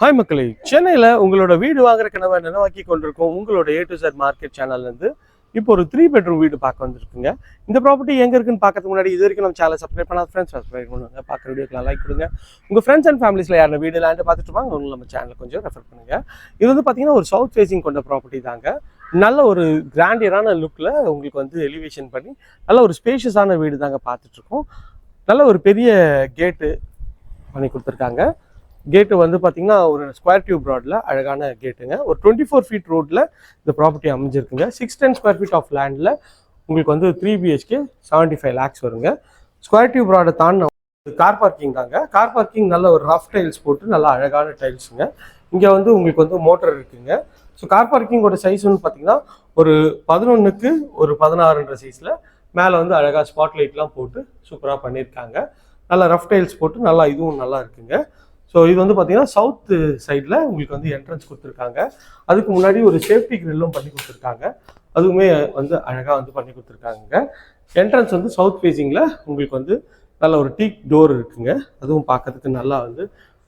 Hi மக்களே சென்னையில் உங்களோட வீடு வாங்குற கனவை நினைவாக்கி கொண்டிருக்கோம் உங்களோட ஏ டு சார் மார்க்கெட் சேனல்லேருந்து இப்போ ஒரு த்ரீ பெட்ரூம் வீடு பார்க்க வந்திருக்குங்க. இந்த ப்ராப்பர்ட்டி எங்கே இருக்குன்னு பார்க்கறதுக்கு முன்னாடி இது வரைக்கும் நம்ம சேனல் சப்ஸ்கிரைப் பண்ணாத ஃப்ரெண்ட்ஸ் சப்ஸ்கிரைப் பண்ணுவாங்க பார்க்குற வீடியோக்கெலாம் லைக் கொடுங்க. உங்கள் ஃப்ரெண்ட்ஸ் அண்ட் ஃபேமிலிஸில் யாரும் வீடு லேண்டு பார்த்துட்டு வாங்க. உங்களுக்கு நம்ம சேனலை கொஞ்சம் ரெஃபர் பண்ணுங்க. இது வந்து பார்த்தீங்கன்னா ஒரு சவுத் ஃபேஸிங் கொண்ட ப்ராப்பர்ட்டி தாங்க. நல்ல ஒரு கிராண்டியரான லுக்கில் உங்களுக்கு வந்து எலிவேஷன் பண்ணி நல்ல ஒரு ஸ்பேஷியஸான வீடு தாங்க பார்த்துட்ருக்கோம் நல்ல ஒரு பெரிய கேட்டு பண்ணி கொடுத்துருக்காங்க. கேட்டு வந்து பார்த்தீங்கன்னா ஒரு ஸ்கொயர் டியூப் ரோடில் அழகான கேட்டுங்க. ஒரு டுவெண்ட்டி ஃபோர் ஃபீட் ரோட்டில் இந்த ப்ராப்பர்ட்டி அமைஞ்சிருக்குங்க. Six ten square feet of லேண்டில் உங்களுக்கு வந்து three BHK seventy five lakhs வருங்க. ஸ்கொயர் டியூப் ரோடை தாண்டின கார் பார்க்கிங் தாங்க. கார் பார்க்கிங் நல்ல ஒரு ரஃப் டைல்ஸ் போட்டு நல்லா அழகான டைல்ஸுங்க இங்கே வந்து உங்களுக்கு வந்து மோட்டர் இருக்குங்க. ஸோ கார் பார்க்கிங்கோட சைஸ் வந்து பார்த்தீங்கன்னா ஒரு பதினொன்றுக்கு ஒரு பதினாறுன்ற சைஸில் மேலே வந்து அழகாக ஸ்பாட் லைட்லாம் போட்டு சூப்பராக பண்ணியிருக்காங்க நல்லா ரஃப் டைல்ஸ் போட்டு நல்லா இதுவும் நல்லா இருக்குங்க. ஸோ இது வந்து பார்த்தீங்கன்னா சவுத் சைடில் உங்களுக்கு வந்து என்ட்ரன்ஸ் கொடுத்துருக்காங்க. அதுக்கு முன்னாடி ஒரு சேஃப்டி கிரில்லும் பண்ணி கொடுத்துருக்காங்க. அதுவுமே வந்து அழகாக வந்து பண்ணி கொடுத்துருக்காங்க. என்ட்ரன்ஸ் வந்து சவுத் ஃபேஸிங்கில் உங்களுக்கு வந்து நல்ல ஒரு டீக் டோர் இருக்குங்க. அதுவும் பார்க்கறதுக்கு நல்லா வந்து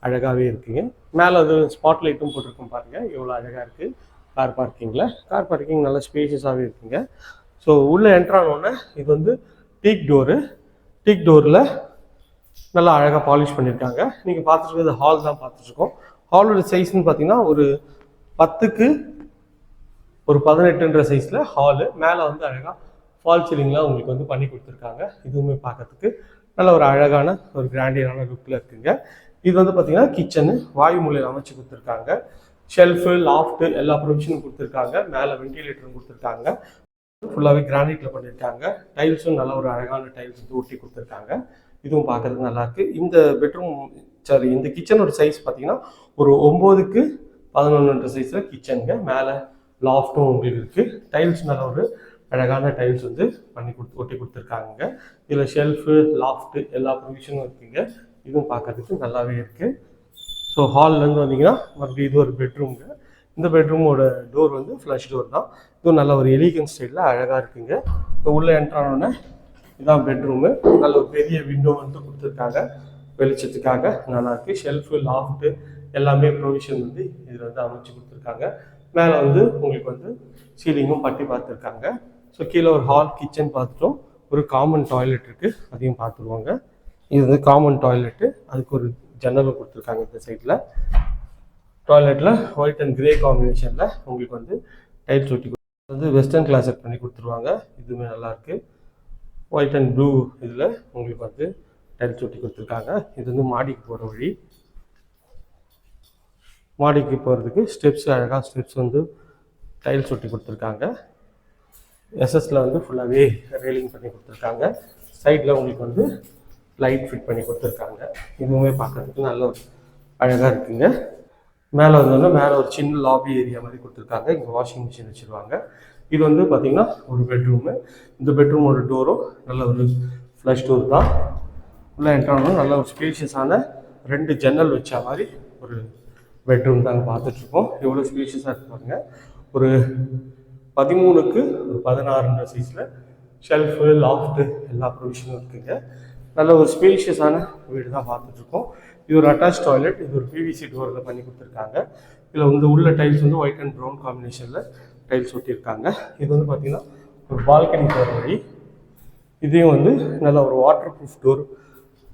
அழகாகவே இருக்குங்க. மேலே வந்து ஸ்பாட் லைட்டும் போட்டிருக்கோம் பாருங்கள் எவ்வளோ அழகாக இருக்குது கார் பார்க்கிங்கில் கார் பார்க்கிங் நல்லா ஸ்பேஷியஸாகவே இருக்குங்க. ஸோ உள்ளே என்ட்ரானோடனே இது வந்து டீக் டோரு டீக் டோரில் நல்லா அழகாக பாலிஷ் பண்ணியிருக்காங்க நீங்கள் பார்த்துட்டு ஹால் தான் பார்த்துட்ருக்கோம் ஹாலோட சைஸ்னு பார்த்தீங்கன்னா ஒரு பத்துக்கு ஒரு பதினெட்டுன்ற சைஸில் ஹாலு மேலே வந்து அழகாக ஃபால் சீலிங்லாம் உங்களுக்கு வந்து பண்ணி கொடுத்துருக்காங்க. இதுவுமே பார்க்கறதுக்கு நல்ல ஒரு அழகான ஒரு கிராண்டியரான லுக்கில் இருக்குங்க. இது வந்து பார்த்தீங்கன்னா கிச்சனு வாயு மூலையில் அமைச்சு கொடுத்துருக்காங்க. ஷெல்ஃபு லாஃப்ட்டு எல்லா ப்ரொவிஷனும் கொடுத்துருக்காங்க. மேலே வென்டிலேட்டரும் கொடுத்துருக்காங்க. ஃபுல்லாகவே கிரானைட்டில் பண்ணியிருக்காங்க டைல்ஸும் நல்ல ஒரு அழகான டைல்ஸ் வந்து ஒட்டி கொடுத்துருக்காங்க. இதுவும் பார்க்கறதுக்கு நல்லாயிருக்கு இந்த பெட்ரூம் சாரி இந்த கிச்சனோட சைஸ் பார்த்தீங்கன்னா ஒரு ஒம்போதுக்கு பதினொன்றுன்ற சைஸில் கிச்சனுங்க மேலே லாஃப்ட்டும் உங்களுக்கு இருக்குது டைல்ஸ் நல்ல ஒரு அழகான டைல்ஸ் வந்து பண்ணி கொடுத்து ஒட்டி கொடுத்துருக்காங்க இதில் ஷெல்ஃபு லாஃப்ட்டு எல்லா ப்ரொவிஷனும் இருக்குங்க. இதுவும் பார்க்கறதுக்கு நல்லாவே இருக்குது ஸோ ஹால்லேருந்து வந்தீங்கன்னா மறுபடியும் இது ஒரு பெட்ரூம்ங்க இந்த பெட்ரூமோட டோர் வந்து ஃப்ளஷ் டோர் தான். இதுவும் நல்ல ஒரு எலிகன் ஸ்டைலில் அழகாக இருக்குங்க. இப்போ உள்ளே என்ட்ரானோடனே இதான் பெட்ரூமு நல்ல ஒரு பெரிய விண்டோ வந்து கொடுத்துருக்காங்க. வெளிச்சத்துக்காக நல்லா இருக்கு ஷெல்ஃபு லாஃப்ட்டு எல்லாமே ப்ரொவிஷன் வந்து இதில் வந்து அமைச்சு கொடுத்துருக்காங்க. மேலே வந்து உங்களுக்கு வந்து சீலிங்கும் பட்டி பார்த்துருக்காங்க. ஸோ கீழே ஒரு ஹால் கிச்சன் பார்த்துட்டோம் ஒரு காமன் டாய்லெட் இருக்குது அதையும் பார்த்துருவாங்க. இது வந்து காமன் டாய்லெட்டு அதுக்கு ஒரு ஜன்னலும் கொடுத்துருக்காங்க இந்த சைடில் டாய்லெட்டில் ஒயிட் அண்ட் கிரே காம்பினேஷனில் உங்களுக்கு வந்து டைல்ஸ் ஒட்டி வந்து வெஸ்டர்ன் கிளாஸட் பண்ணி கொடுத்துருவாங்க. இதுவுமே நல்லாயிருக்கு ஒயிட் அண்ட் ப்ளூ இதில் உங்களுக்கு வந்து டைல்ஸ் ஒட்டி கொடுத்துருக்காங்க. இது வந்து மாடிக்கு போகிற வழி. மாடிக்கு போகிறதுக்கு ஸ்டெப்ஸ் அழகாக ஸ்டெப்ஸ் வந்து டைல்ஸ் ஒட்டி கொடுத்துருக்காங்க. எஸ்எஸில் வந்து ஃபுல்லாகவே ரெயிலிங் பண்ணி கொடுத்துருக்காங்க. சைடில் உங்களுக்கு வந்து லைட் ஃபிட் பண்ணி கொடுத்துருக்காங்க. இதுவுமே பார்க்கறதுக்கு நல்ல ஒரு அழகாக இருக்குங்க. மேலே வந்தோன்னா மேலே ஒரு சின்ன லாபி ஏரியா மாதிரி கொடுத்துருக்காங்க. இங்கே வாஷிங் மிஷின் வச்சுருவாங்க. இது வந்து பார்த்திங்கன்னா ஒரு பெட்ரூமு இந்த பெட்ரூமோட டோரும் நல்ல ஒரு ஃப்ளஷ் டோர் தான். உள்ளே என்ட்ரானும் நல்ல ஒரு ஸ்பேஷியஸான ரெண்டு ஜன்னல் வச்ச மாதிரி ஒரு பெட்ரூம் தாங்க பார்த்துட்ருக்கோம். எவ்வளோ ஸ்பேஷியஸாக இருப்பாங்க ஒரு பதிமூணுக்கு ஒரு பதினாறுன்ற சைஸில் ஷெல்ஃபு லாஃப்ட்டு எல்லா ப்ரொவிஷனும் இருக்குங்க. நல்ல ஒரு ஸ்பேஷியஸான வீடு தான் பார்த்துட்ருக்கோம். இது ஒரு அட்டாச் டாய்லெட் இது ஒரு பிவிசி டோரில் பண்ணி கொடுத்துருக்காங்க. இதில் வந்து உள்ள டைல்ஸ் வந்து ஒயிட் அண்ட் ப்ரௌன் காம்பினேஷனில் டைல்ஸ் ஒட்டியிருக்காங்க இது வந்து பார்த்திங்கன்னா ஒரு பால்கனி போகிற வழி. இதையும் வந்து நல்ல ஒரு வாட்டர் ப்ரூஃப் டோர்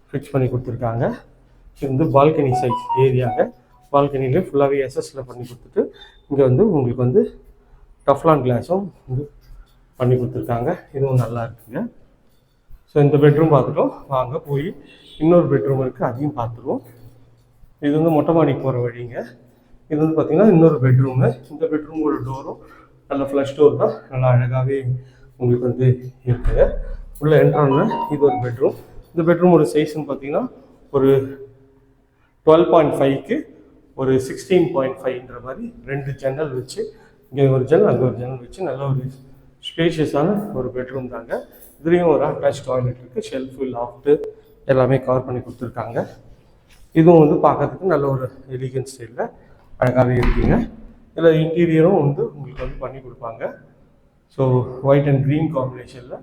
ஃபிக்ஸ் பண்ணி கொடுத்துருக்காங்க. இது வந்து பால்கனி சைஸ் ஏரியாங்க பால்கனிலே ஃபுல்லாகவே எஸ்எஸ்ல பண்ணி கொடுத்துட்டு இங்கே வந்து உங்களுக்கு வந்து டஃப்லான் கிளாஸும் வந்து பண்ணி கொடுத்துருக்காங்க. இதுவும் நல்லா இருக்குங்க. ஸோ இந்த பெட்ரூம் பார்த்துட்டோம். வாங்க போய் இன்னொரு பெட்ரூம் இருக்குது அதையும் பார்த்துருவோம். இது வந்து மொட்டை மாடிக்கு போகிற வழிங்க. இது வந்து பார்த்திங்கன்னா இன்னொரு பெட்ரூமு இந்த பெட்ரூமோட டோரும் நல்ல ஃப்ளஷ் டோர் தான் நல்லா அழகாகவே உங்களுக்கு வந்து இருக்குங்க உள்ளே என்ட்ரான இது ஒரு பெட்ரூம் இந்த பெட்ரூம் ஒரு சைஸ்ன்னு பார்த்தீங்கன்னா ஒரு டுவெல் பாயிண்ட் ஃபைவ்க்கு ஒரு சிக்ஸ்டீன் பாயிண்ட் ஃபைவ்ன்ற மாதிரி ரெண்டு ஜன்னல் வச்சு இங்கே ஒரு ஜன்னல் அங்கே ஒரு ஜன்னல் வச்சு நல்ல ஒரு ஸ்பேஷியஸான ஒரு பெட்ரூம் தாங்க. இதுலேயும் ஒரு அட்டாச் டாய்லெட் இருக்குது ஷெல்ஃபு லாஃப்ட்டு எல்லாமே கவர் பண்ணி கொடுத்துருக்காங்க. இதுவும் வந்து பார்க்கறதுக்கு நல்ல ஒரு எலிகன் ஸ்டைலில் அழகாகவே இருக்குங்க. இதில் இன்டீரியரும் வந்து உங்களுக்கு வந்து பண்ணி கொடுப்பாங்க. ஸோ ஒயிட் அண்ட் க்ரீன் காம்பினேஷனில்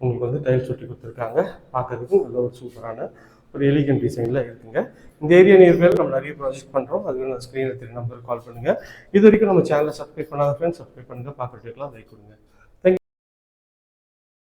உங்களுக்கு வந்து டைல்ஸ் ஒட்டி கொடுத்துருக்காங்க. பார்க்கறதுக்கு நல்ல ஒரு சூப்பரான ஒரு எலிகன் டிசைனில் இருக்குங்க. இந்த ஏரியா நியர்பையில் நம்ம நிறைய ப்ராஜெக்ட் பண்ணுறோம் அது நான் ஸ்க்ரீனில் தெரியும் நம்பருக்கு கால் பண்ணுங்கள் இது வரைக்கும் நம்ம சேனலை சப்ஸ்கிரைப் பண்ணாத ஃப்ரெண்ட்ஸ் சப்ஸ்கிரைப் பண்ணுங்கள் பார்க்குறதுக்குலாம் லைக் கொடுங்க.